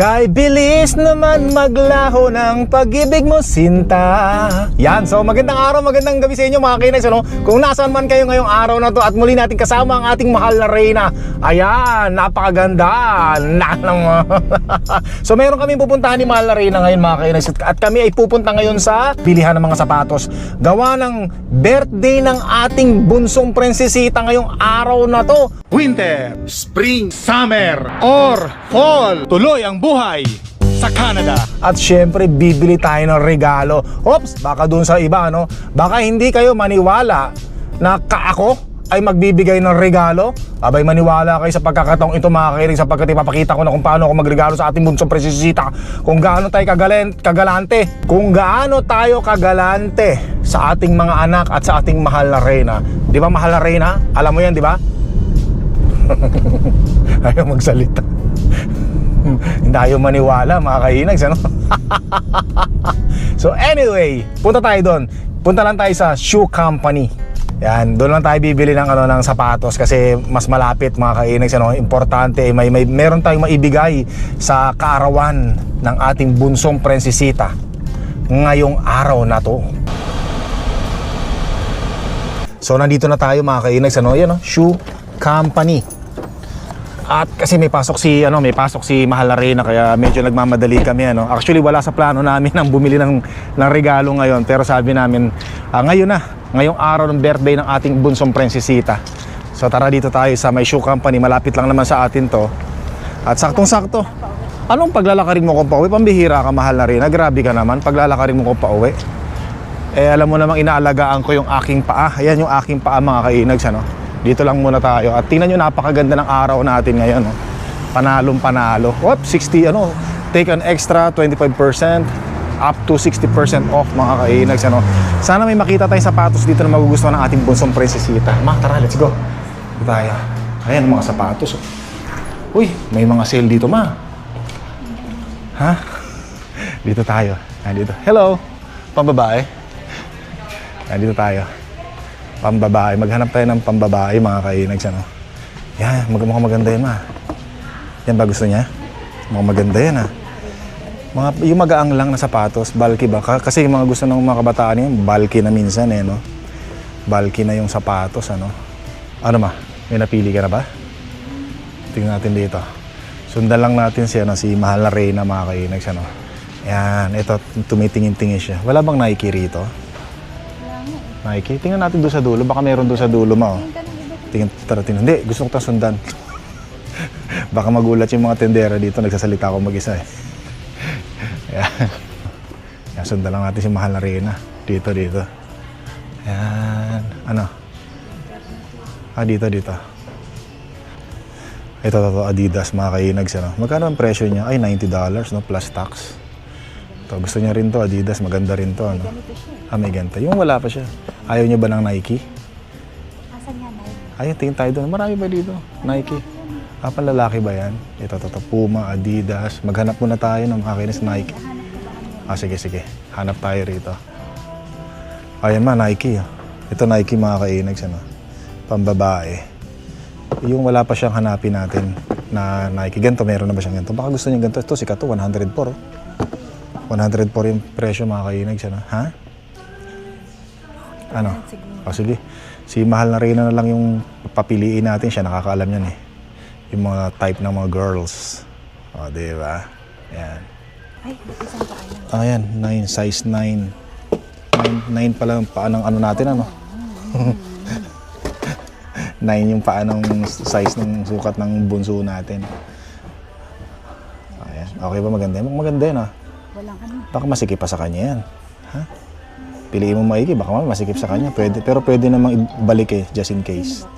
Kay bilis naman maglaho ng pag-ibig mo sinta. Yan, so magandang araw, magandang gabi sa inyo mga kinags ano? Kung nasaan man kayo ngayong araw na to At muli natin kasama ang ating mahal na Reyna Ayan, napakaganda. Na So meron kami pupuntahan ni mahal na Reyna ngayon mga kinags At kami ay pupunta ngayon sa bilihan ng mga sapatos. Gawa ng birthday ng ating bunsong prinsesita ngayong araw na to. Winter, Spring, Summer, or Fall. Tuloy ang buhay sa Canada. At syempre, bibili tayo ng regalo. Oops, baka dun sa iba, no? Baka hindi kayo maniwala na kaako ay magbibigay ng regalo. Abay, maniwala kayo sa pagkakataong ito mga kailig sapagkat ipapakita ko na kung paano ako magregalo sa ating bunsong presisita. Kung gaano tayo kagalen, kagalante. Kung gaano tayo kagalante sa ating mga anak at sa ating mahal na reyna. Di ba mahal na reyna? Alam mo yan, di ba? Ayaw magsalita. Hindi tayo maniwala mga kainags ano? so anyway, punta tayo doon. Punta lang tayo sa shoe company. Yan, doon lang tayo bibili ng ano ng sapatos kasi mas malapit mga kainags ano, importante may, may meron tayong maibigay sa kaarawan ng ating bunsong prinsesita ngayong araw na to. So nandito na tayo mga kainags ano, yan oh, shoe company. At kasi may pasok si ano, may pasok si Mahal na Reyna kaya medyo nagmamadali kami ano. Actually wala sa plano namin ang bumili ng ng regalo ngayon pero sabi namin ah, ngayon na, ngayong araw ng birthday ng ating bunsong prinsesita. So tara dito tayo sa may shoe company, malapit lang naman sa atin to. At saktong-sakto. Anong paglalakarin mo kung pauwi? Pambihira ka Mahal na Reyna. Grabe ka naman paglalakarin mo kung pauwi. Eh alam mo namang inaalagaan ko yung aking paa. Ayan yung aking paa mga kainags ano. Dito lang muna tayo. At tingnan nyo napakaganda ng araw natin ngayon. No? Panalong panalo. Whoop, 60 ano. Take an extra 25% up to 60% off mga kainags ano. Sana may makita tayong sapatos dito na magugustuhan ng ating bunsong prinsesita. Ma, tara, let's go. Tayo. Ayan mga sapatos. oh. Uy, may mga sale dito ma. Ha? Dito tayo. Nandito. Hello. Pambabae. Nandito tayo. Pambabae. Maghanap tayo ng pambabae mga kainags ano. Yan, mag mukhang maganda yan ma. Yan ba gusto niya? Mukhang maganda yan ha. Mga, yung magaang lang na sapatos, bulky ba? Ka- Kasi yung mga gusto ng mga kabataan yun, bulky na minsan eh no. Bulky na yung sapatos ano. Ano ma? May napili ka na ba? Tingnan natin dito. Sundan lang natin si, ano, si Mahal na Reyna mga kainags ano. Yan, ito tumitingin-tingin siya. Wala bang Nike rito? Nike? Tingnan natin doon sa dulo. Baka meron doon sa dulo ma. Oh. Tingnan, tara, tingnan. Hindi, gusto ko tayong sundan. Baka magulat yung mga tendera dito. Nagsasalita ako mag-isa eh. Yan. Yan, sundan lang natin si Mahal na Reyna. Dito, dito. Yan. Ano? Ah, dito, dito. Ito, ito, ito, Adidas, mga kainags. Ano? Magkano ang presyo niya? Ay, $90 no? plus tax. Ito, gusto niya rin to, Adidas. Maganda rin to. Ano? Ah, may ganito. Yung wala pa siya. Ayaw niya ba ng Nike? Asan nga yun? Ayun, tingin tayo doon. Marami ba dito? Nike. Ah, panlalaki ba yan? Ito, ito. Puma, Adidas. Maghanap muna tayo ng kakinis Nike. Ah, sige, sige. Hanap tayo rito. Ayan ma, Nike. oh. Ito Nike mga kainags, ano? Pambabae. Yung wala pa siyang hanapin natin na Nike. Ganito, meron na ba siyang ganito? Baka gusto niya ganito. Ito, sikat to, 104. oh. 104 yung presyo mga kainags, ano? Ha? Ano? O sige. Si Mahal na Reyna na lang yung papiliin natin. Siya nakakaalam yan eh. Yung mga type ng mga girls. O, di ba? Yan. Ay, isang paa lang. Ah, yan. 9. Size 9. 9, 9 pala yung paa ng ano natin, ano? 9 yung paa ng size ng sukat ng bunso natin. Ayan. Okay ba maganda? yan? Maganda yan, ah. Walang ano. Baka masikip pa sa kanya yan. Ha? Piliin mo maigi, baka mamaya masikip sa kanya. Pwede, pero pwede namang ibalik eh, just in case.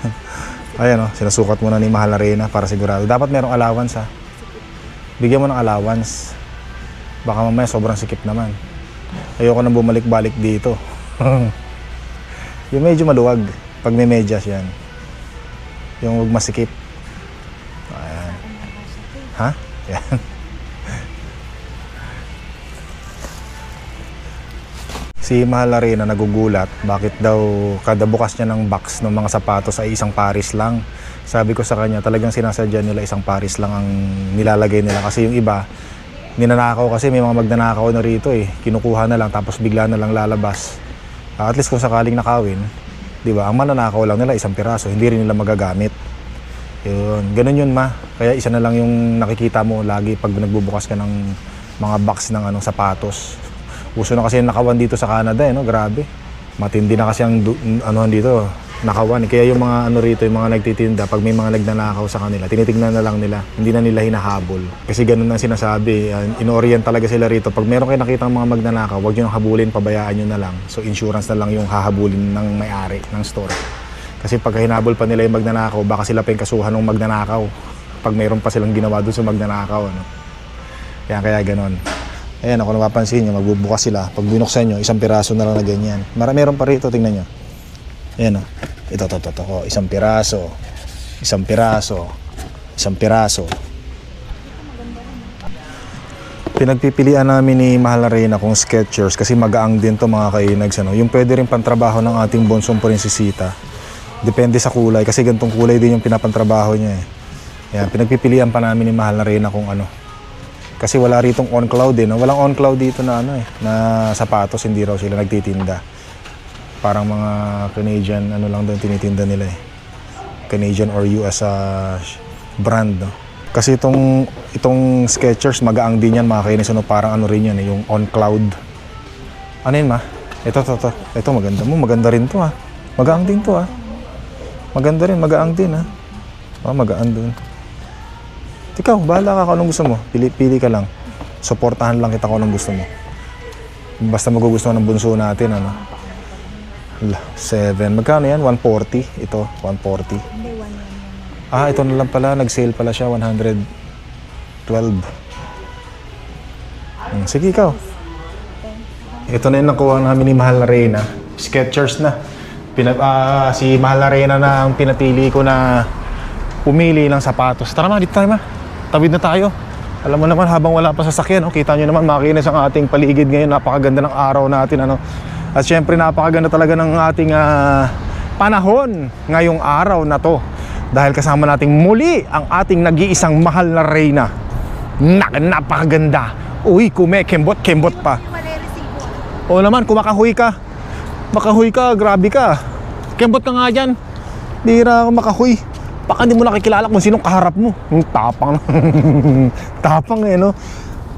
Ayan o, sinasukat mo na ni Mahal na Reyna para sigurado. Dapat merong allowance ha. Bigyan mo ng allowance. Baka mamaya sobrang sikip naman. Ayoko nang bumalik-balik dito. yung medyo maluwag. Pag may medyas yan. Yung huwag masikip. Ayan. Ha? Yan. Si Mahal na Reyna nagugulat bakit daw kada bukas niya ng box ng mga sapatos ay isang pares lang. Sabi ko sa kanya, talagang sinasadya nila isang paris lang ang nilalagay nila kasi yung iba, ninanakaw kasi may mga magnanakaw na rito eh. Kinukuha na lang tapos bigla na lang lalabas. Ah, at least kung sakaling nakawin, di ba? Ang mananakaw lang nila isang piraso, hindi rin nila magagamit. Yun, ganun yun ma. Kaya isa na lang yung nakikita mo lagi pag nagbubukas ka ng mga box ng ano, sapatos. Uso na kasi nakawan dito sa Canada eh, no? Grabe. Matindi na kasi ang ano dito, nakawan. Kaya yung mga ano rito, yung mga nagtitinda, pag may mga nagnanakaw sa kanila, tinitignan na lang nila. Hindi na nila hinahabol. Kasi ganun ang sinasabi. In-orient talaga sila rito. Pag meron kayo nakita mga magnanakaw, huwag nyo nang habulin, pabayaan nyo na lang. So insurance na lang yung hahabulin ng may-ari ng store. Kasi pag hinabol pa nila yung magnanakaw, baka sila pa yung kasuhan ng magnanakaw. Pag mayroon pa silang ginawa doon sa magnanakaw. Ano? Kaya kaya ganon. Ayan, kung napapansin nyo, magbubukas sila. Pag binuksan nyo, isang piraso na lang na ganyan. Mara, meron pa rito, tingnan nyo. Ayan o. Ito, ito, ito, ito. Oh, isang piraso. Isang piraso. Isang piraso. Pinagpipilian namin ni Mahal na Reyna kung Skechers kasi magaang din to mga kainags. Ano? Yung pwede rin pantrabaho ng ating bonsong prinsesita. Depende sa kulay kasi gantong kulay din yung pinapantrabaho niya eh. Yan, pinagpipilian pa namin ni Mahal na Reyna kung ano. Kasi wala ritong on cloud eh. No? Walang on cloud dito na ano eh, na sapatos hindi raw sila nagtitinda. Parang mga Canadian ano lang doon tinitinda nila eh. Canadian or US ah, brand no. Kasi itong itong Skechers magaang din yan mga kainis ano parang ano rin yan eh, yung on cloud. Ano yun ma? Ito to to. Ito maganda mo, maganda rin to ha. Magaang din to ha. Maganda rin, magaang din ha. Oh, magaan din. Ikaw, bahala ka kung anong gusto mo. Pili, pili ka lang. Suportahan lang kita kung anong gusto mo. Basta magugustuhan ng bunso natin, ano. Ala, 7. Magkano yan? 140. Ito, 140. Hindi, one yan. Ah, ito na lang pala. Nag-sale pala siya. 112. Hmm, sige, ikaw. Ito na yung nakuha namin ni Mahal na Reyna. Skechers na. Pina, ah, si Mahal na Reyna na ang pinapili ko na pumili ng sapatos. Tara ma, dito tayo ma. Tawid na tayo. Alam mo naman habang wala pa sasakyan, oh, kita nyo naman makinis ang ating paligid ngayon. Napakaganda ng araw natin. Ano? At syempre napakaganda talaga ng ating ah, panahon ngayong araw na to. Dahil kasama nating muli ang ating nag-iisang mahal na reyna. Nak napakaganda. Uy, kumekembot, kembot pa. Yung resibo. Oo naman, kung makahuy ka. Makahuy ka, grabe ka. Kembot ka nga dyan. Bira ako makahuy. Baka hindi mo nakikilala kung sinong kaharap mo. Yung tapang. tapang eh, no?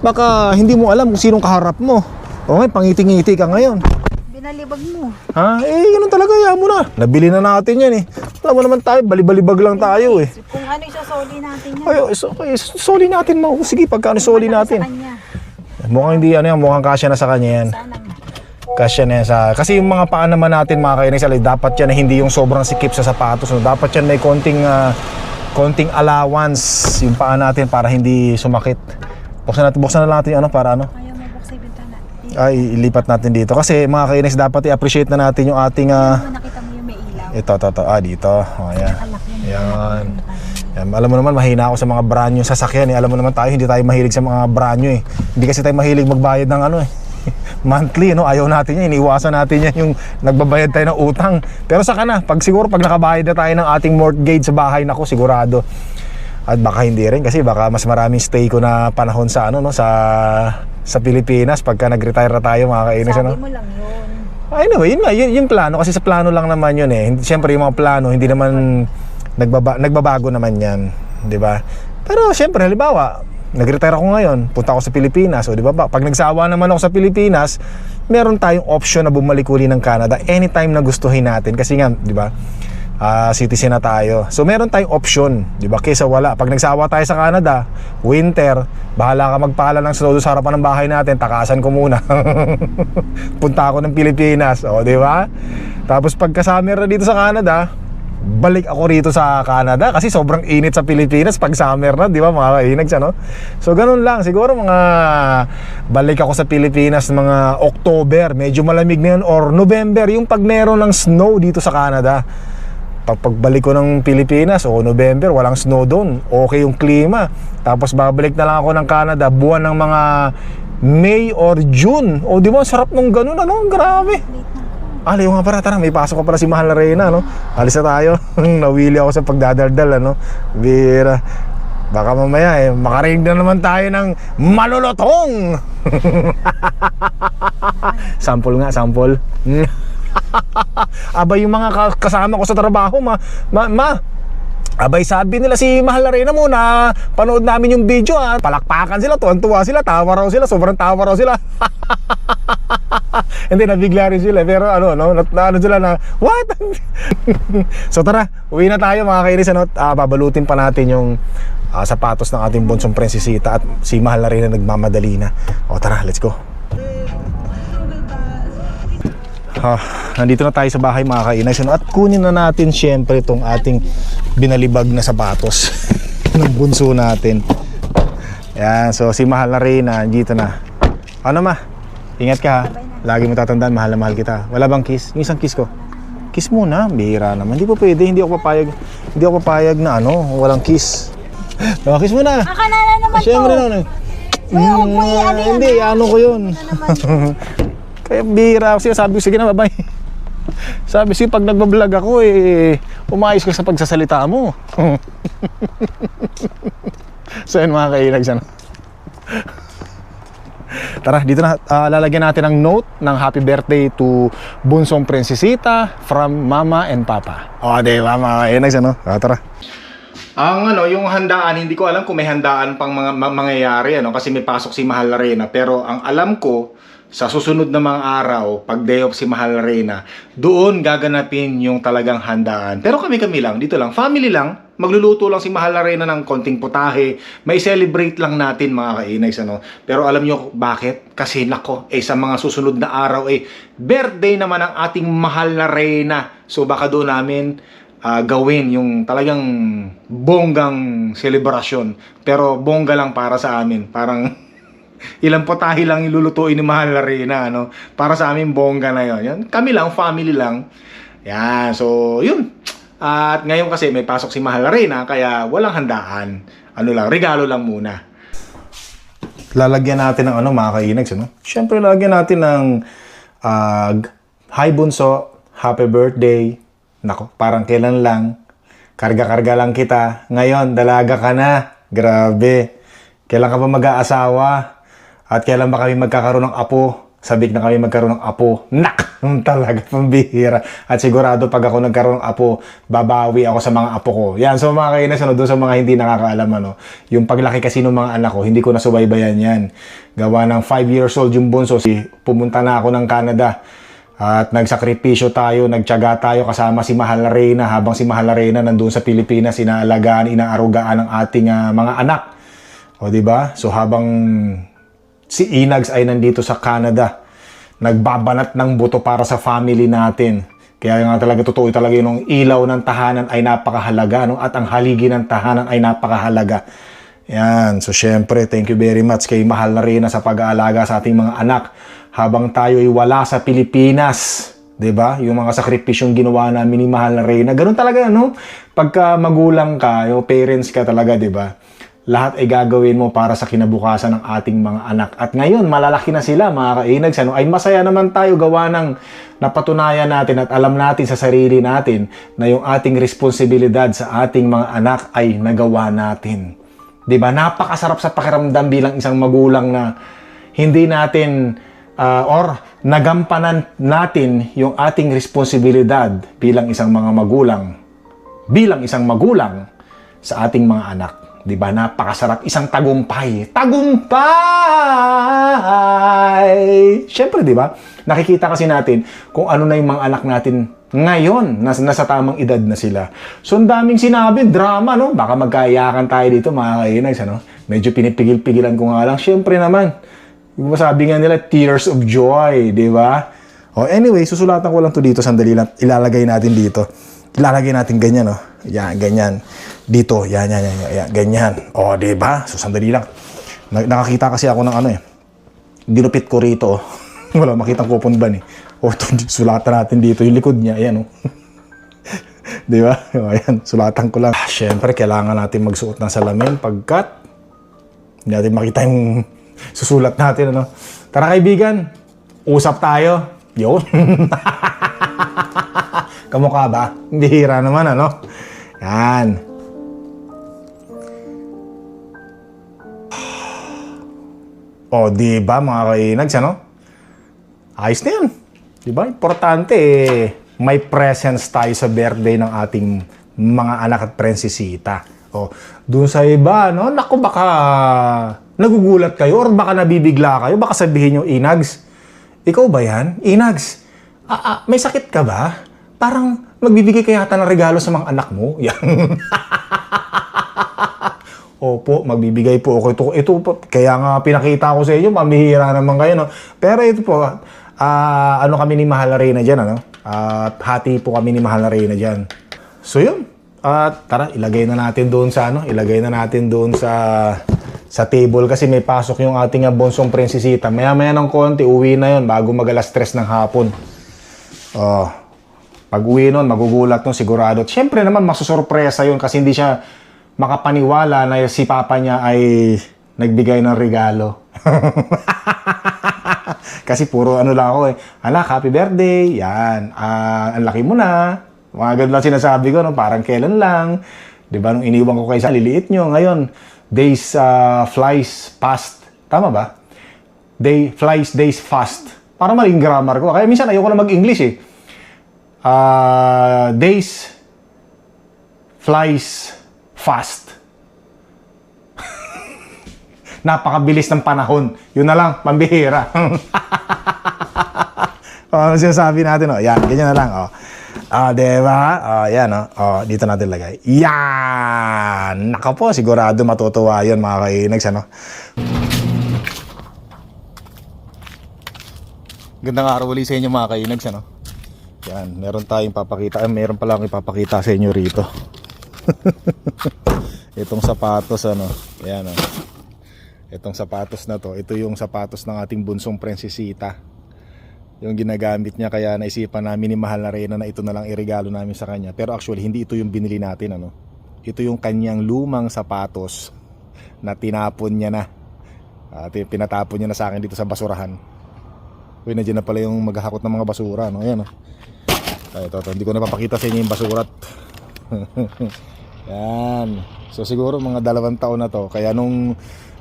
Baka hindi mo alam kung sinong kaharap mo. O ngayon, pangiti-ngiti ka ngayon. Binalibag mo. Ha? Eh, ganun talaga, yan mo na. Nabili na natin yan eh. Alam mo naman tayo, balibalibag lang tayo eh. Kung ano yung sasoli natin yan. Ay, so, okay, soli natin mo. Sige, pagkano soli Sa natin. kanya. Mukhang hindi, ano yan, mukhang kasya na sa kanya yan. Sana. Kasya na yan sa... Kasi yung mga paa naman natin mga kainis, alay, dapat yan na hindi yung sobrang sikip sa sapatos. No? Dapat yan may konting, ah, konting allowance yung paa natin para hindi sumakit. Buksan natin, buksan na natin yung ano para ano. Ay, ilipat natin dito. Kasi mga kainis, dapat i-appreciate na natin yung ating... ilaw? ito, ito, ito. Ah, dito. Oh, yun. Yan. Yan. Alam mo naman, mahina ako sa mga brand new sasakyan. Eh. Alam mo naman tayo, hindi tayo mahilig sa mga brand new eh. Hindi kasi tayo mahilig magbayad ng ano eh. Monthly, no? Ayaw natin yan. Iniwasan natin yan yung nagbabayad tayo ng utang. Pero saka na, pag siguro pag nakabayad na tayo ng ating mortgage sa bahay, nako sigurado. At baka hindi rin kasi baka mas maraming stay ko na panahon sa ano no sa sa Pilipinas pagka nag-retire na tayo mga kainis Sabi ano. mo lang yun. Anyway, yun yun, yung plano kasi sa plano lang naman yun eh. Hindi- Siyempre yung mga plano hindi naman nagbaba, nagbabago naman yan, 'di ba? Pero siyempre halimbawa, nag-retire ako ngayon, punta ako sa Pilipinas, o 'di ba? Pag nagsawa naman ako sa Pilipinas, meron tayong option na bumalik uli ng Canada anytime na gustuhin natin kasi nga, 'di ba? Ah, citizen na tayo. So meron tayong option, 'di ba? Kaysa wala. Pag nagsawa tayo sa Canada, winter, bahala ka magpala ng snow sa harapan ng bahay natin, takasan ko muna. Punta ako ng Pilipinas, o 'di ba? Tapos pagka summer na dito sa Canada, balik ako rito sa Canada kasi sobrang init sa Pilipinas pag summer na, 'di ba? Mga kainags ano. So ganun lang, siguro mga balik ako sa Pilipinas mga October, medyo malamig na yun or November, yung pag meron ng snow dito sa Canada pag pagbalik ko ng Pilipinas o November, walang snow doon. Okay yung klima. Tapos babalik na lang ako ng Canada buwan ng mga May or June. O di ba, sarap nung ganun, ano? Grabe. Late na. Ali, yung nga pala, tara, may pasok ka pala si Mahal na Reyna, no? Alis na tayo. Nawili ako sa pagdadaldal, ano? Bira. Baka mamaya, eh, makarinig na naman tayo ng malulotong! sample nga, sample. Aba, yung mga ka- kasama ko sa trabaho, ma, ma, ma, Abay sabi nila si Mahal na Reyna muna Panood namin yung video ha Palakpakan sila, tuwan-tuwa sila Tawa raw sila, sobrang tawa raw sila Hindi, nabigla rin sila Pero ano, no, na, na- ano sila na What? so tara, uwi na tayo mga kainis ano? Ah, Babalutin pa natin yung ah, sapatos ng ating bunsong prinsesita At si Mahal na Reyna nagmamadali na O tara, let's go Ah, nandito na tayo sa bahay mga kainay. At kunin na natin syempre itong ating binalibag na sapatos ng bunso natin. Yan, so si Mahal na Reyna, dito na. Ano ma? Ingat ka ha. Lagi mo tatandaan, mahal na mahal kita. Wala bang kiss? Yung isang kiss ko. Kiss muna, bihira naman. Hindi po pwede, hindi ako papayag. Hindi ako papayag na ano, walang kiss. No, kiss muna. Akanala naman Siyempre to. naman. Uy, huwag mo i-ano yan, Hindi, ano ko yun. Kaya bihira ako siya. Sabi ko, sige na, babay. Sabi siya, pag nagbablog ako, eh, umayos ka sa pagsasalita mo. so yun mga kainags, ano? Tara, dito na, ah, lalagyan natin ng note ng happy birthday to Bunsong Prinsesita from Mama and Papa. O, di ba mga kainags, ano? Ah, tara. Ang ano, yung handaan, hindi ko alam kung may handaan pang mga ma- mangyayari ano kasi may pasok si Mahal Reyna, pero ang alam ko sa susunod na mga araw, pag day off si Mahal Reyna, doon gaganapin yung talagang handaan. Pero kami-kami lang, dito lang, family lang, magluluto lang si Mahal Reyna ng konting putahe, may celebrate lang natin mga kainags ano. Pero alam nyo bakit? Kasi nako, eh sa mga susunod na araw eh birthday naman ang ating Mahal na Reyna. So baka doon namin ah, gawin yung talagang bonggang selebrasyon. Pero bongga lang para sa amin. Parang ilang potahi lang ilulutuin ni Mahal na ano? Para sa amin bongga na yon. Yan, kami lang, family lang. Yan, so yun. At ngayon kasi may pasok si Mahal na kaya walang handaan. Ano lang, regalo lang muna. Lalagyan natin ng ano mga kainags, ano? Siyempre lalagyan natin ng ah, Hi Bunso, Happy Birthday. Nako, parang kailan lang. Karga-karga lang kita. Ngayon, dalaga ka na. Grabe. Kailan ka ba mag-aasawa? At kailan ba kami magkakaroon ng apo? Sabik na kami magkaroon ng apo. Nak! Talaga, pambihira. At sigurado pag ako nagkaroon ng apo, babawi ako sa mga apo ko. Yan, so mga kainas, ano, doon sa mga hindi nakakaalam, ano, yung paglaki kasi ng mga anak ko, hindi ko nasubaybayan yan. Gawa ng 5 years old yung bunso, si, pumunta na ako ng Canada. At nagsakripisyo tayo, nagtyaga tayo kasama si Mahal na Reyna habang si Mahal na Reyna nandun sa Pilipinas, inaalagaan, inaarugaan ng ating ah, mga anak. O di ba? So habang si Inags ay nandito sa Canada, nagbabanat ng buto para sa family natin. Kaya nga talaga totoo talaga yung ilaw ng tahanan ay napakahalaga no? at ang haligi ng tahanan ay napakahalaga. Yan. So syempre, thank you very much kay Mahal na Reyna sa pag-aalaga sa ating mga anak habang tayo ay wala sa Pilipinas. 'Di ba? Yung mga sakripisyong ginawa namin ni Mahal na Reyna. Ganun talaga, no? Pagka magulang ka, yung parents ka talaga, 'di ba? Lahat ay gagawin mo para sa kinabukasan ng ating mga anak. At ngayon, malalaki na sila, mga kainags. Ano, ay masaya naman tayo gawa ng napatunayan natin at alam natin sa sarili natin na yung ating responsibilidad sa ating mga anak ay nagawa natin. 'Di ba? Napakasarap sa pakiramdam bilang isang magulang na hindi natin ah, or nagampanan natin yung ating responsibilidad bilang isang mga magulang bilang isang magulang sa ating mga anak. 'Di ba? Napakasarap isang tagumpay. Tagumpay. Syempre, 'di ba? Nakikita kasi natin kung ano na yung mga anak natin ngayon, nasa, nasa tamang edad na sila. So, ang daming sinabi, drama, no? Baka magkayakan tayo dito, mga kainags, ano? Medyo pinipigil-pigilan ko nga lang. Syempre naman, sabi nga nila, tears of joy, di ba? Oh, anyway, susulatan ko lang to dito, sandali lang. Ilalagay natin dito. Ilalagay natin ganyan, oh. Yan, ganyan. Dito, yan, yan, yan, yan, yan ganyan. Oh, di ba? So, sandali lang. Na- nakakita kasi ako ng ano eh. Ginupit ko rito, oh. Wala makitang kupon ba ni? Oh, ito, sulatan natin dito. Yung likod niya, ayan, oh. Di ba? O, ayan, sulatan ko lang. Ah, Siyempre, kailangan natin magsuot ng salamin pagkat hindi natin makita yung susulat natin, ano. Tara, kaibigan. Usap tayo. Yun. Kamukha ba? Bihira naman, ano? Yan. O, di ba mga kainags, ano? Ayos na yan. Di ba? Importante eh, may presence tayo sa birthday ng ating mga anak at prinsesita. O, dun sa iba, no? Naku, baka nagugulat kayo or baka nabibigla kayo. Baka sabihin nyo, Inags, ikaw ba yan? Inags, ah, ah, may sakit ka ba? Parang magbibigay ka yata ng regalo sa mga anak mo. Yan. Opo, magbibigay po ako ito. Ito po, kaya nga pinakita ko sa inyo, mamihira naman kayo, no? Pero ito po, ah, ano kami ni Mahal na Reyna dyan, ano? At hati po kami ni Mahal na Reyna dyan. So yun, at tara, ilagay na natin doon sa, ano? Ilagay na natin doon sa sa table kasi may pasok yung ating bonsong prinsesita. Maya-maya ng konti, uwi na yun bago mag-alas stress ng hapon. Oh, pag uwi nun, magugulat nun sigurado. Siyempre naman, masusurpresa yun kasi hindi siya makapaniwala na si papa niya ay nagbigay ng regalo. kasi puro ano lang ako eh. Anak, happy birthday. Yan. Ah, ang laki mo na. Mga ganun lang sinasabi ko, no? parang kailan lang. Di ba, nung iniwan ko kayo sa liliit nyo, ngayon, days ah, flies past. Tama ba? Day flies, days fast. Parang maling grammar ko. Kaya minsan ayoko na mag-English eh. Ah, days flies fast. Napakabilis ng panahon. Yun na lang, pambihira. o, ano sinasabi natin? O, yan, ganyan na lang. O. Ah, diba? O, yan, o. O, dito natin lagay. Yan! Naka po, sigurado matutuwa yun, mga kainags, ano? Gandang araw ulit sa inyo, mga kainags, ano? Yan, meron tayong papakita. Ay, meron pala akong ipapakita sa inyo rito. Itong sapatos, ano? Yan, oh. Itong sapatos na to, ito yung sapatos ng ating bunsong prinsesita. Yung ginagamit niya kaya naisipan namin ni Mahal na Reyna na ito na lang iregalo namin sa kanya. Pero actually hindi ito yung binili natin ano. Ito yung kanyang lumang sapatos na tinapon niya na. At pinatapon niya na sa akin dito sa basurahan. Uy, nandiyan na pala yung maghahakot ng mga basura. No? Ayan, oh. Ay, ito, ito, hindi ko napapakita sa inyo yung basurat. Yan. So siguro mga dalawang taon na to. Kaya nung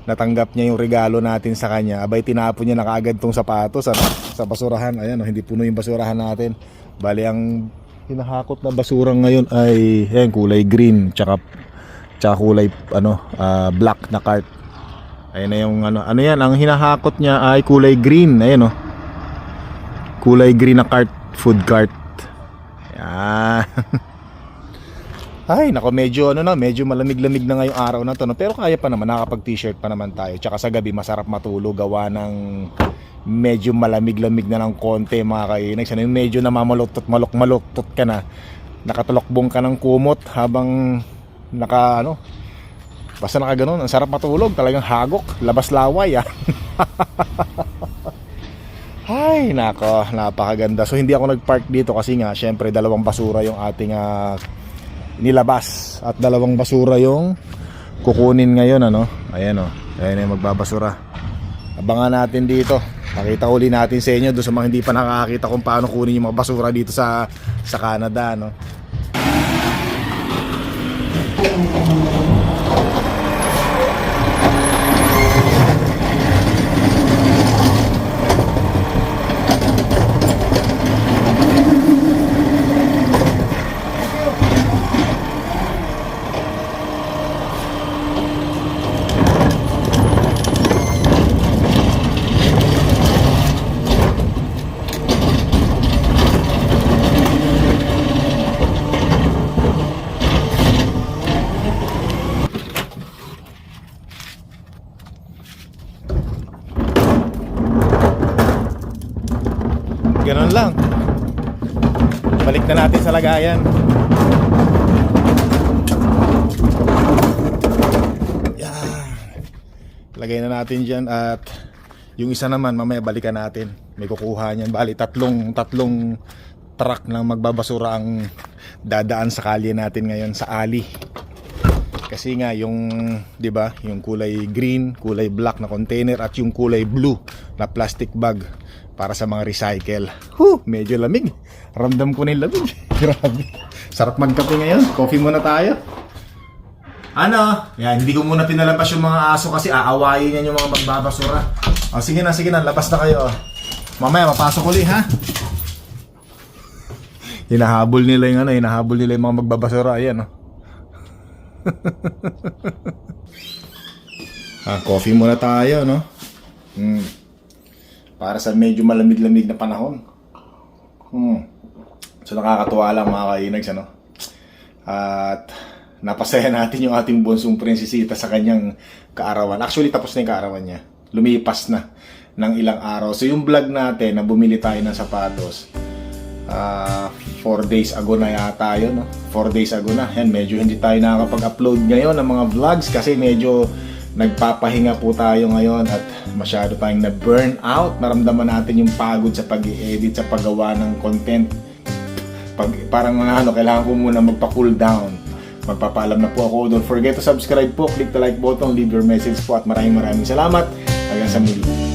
natanggap niya yung regalo natin sa kanya, abay tinapon niya na kaagad tong sapatos ano, sa basurahan. Ayan, oh, hindi puno yung basurahan natin. Bali ang hinahakot na basura ngayon ay ayan, kulay green tsaka tsaka kulay ano ah, black na cart. Ayan na yung ano, ano yan, ang hinahakot niya ay kulay green. Ayan oh. Kulay green na cart, food cart. Yan. Ay, nako medyo ano na, medyo malamig-lamig na ngayong araw na to, no? pero kaya pa naman nakapag t-shirt pa naman tayo. Tsaka sa gabi masarap matulog gawa ng medyo malamig-lamig na ng konti mga kainags. Ano yung medyo namamaluktot malok-maluktot ka na. Nakatulokbong ka ng kumot habang naka ano, basta naka ganun, ang sarap matulog, talagang hagok, labas laway ah. Ay, nako, napakaganda. So hindi ako nag-park dito kasi nga, syempre dalawang basura yung ating ah, nilabas at dalawang basura yung kukunin ngayon ano. Ayan oh. Ayan yung magbabasura. Abangan natin dito. Pakita uli natin sa inyo doon sa mga hindi pa nakakakita kung paano kunin yung mga basura dito sa sa Canada no. Ganun lang. Balik na natin sa lagayan. Yan. Lagay na natin dyan at yung isa naman mamaya balikan natin. May kukuha niyan. Bali tatlong tatlong truck ng magbabasura ang dadaan sa kalye natin ngayon sa ali. Kasi nga yung 'di ba, yung kulay green, kulay black na container at yung kulay blue na plastic bag para sa mga recycle. Huh, medyo lamig. Ramdam ko na yung lamig. Grabe. Sarap magkape ngayon. Coffee muna tayo. Ano? Yan, hindi ko muna pinalabas yung mga aso kasi aawayin yan yung mga magbabasura. O, sige na, sige na. Labas na kayo. Mamaya, mapasok uli, ha? Hinahabol nila yung ano, hinahabol nila yung mga magbabasura. Ayan, oh. ah, coffee muna tayo, no? Hmm. Para sa medyo malamig-lamig na panahon. Hmm. So nakakatuwa lang mga kainags, ano? At napasaya natin yung ating bonsong prinsesita sa kanyang kaarawan. Actually, tapos na yung kaarawan niya. Lumipas na ng ilang araw. So yung vlog natin na bumili tayo ng sapatos, ah 4 days ago na yata yun, no? 4 days ago na. Yan, medyo hindi tayo nakakapag-upload ngayon ng mga vlogs kasi medyo nagpapahinga po tayo ngayon at masyado tayong na-burn out. Naramdaman natin yung pagod sa pag-edit, sa paggawa ng content. Pag, parang ano, kailangan ko muna magpa-cool down. Magpapaalam na po ako. Don't forget to subscribe po, click the like button, leave your message po at maraming maraming salamat. Hanggang sa muli.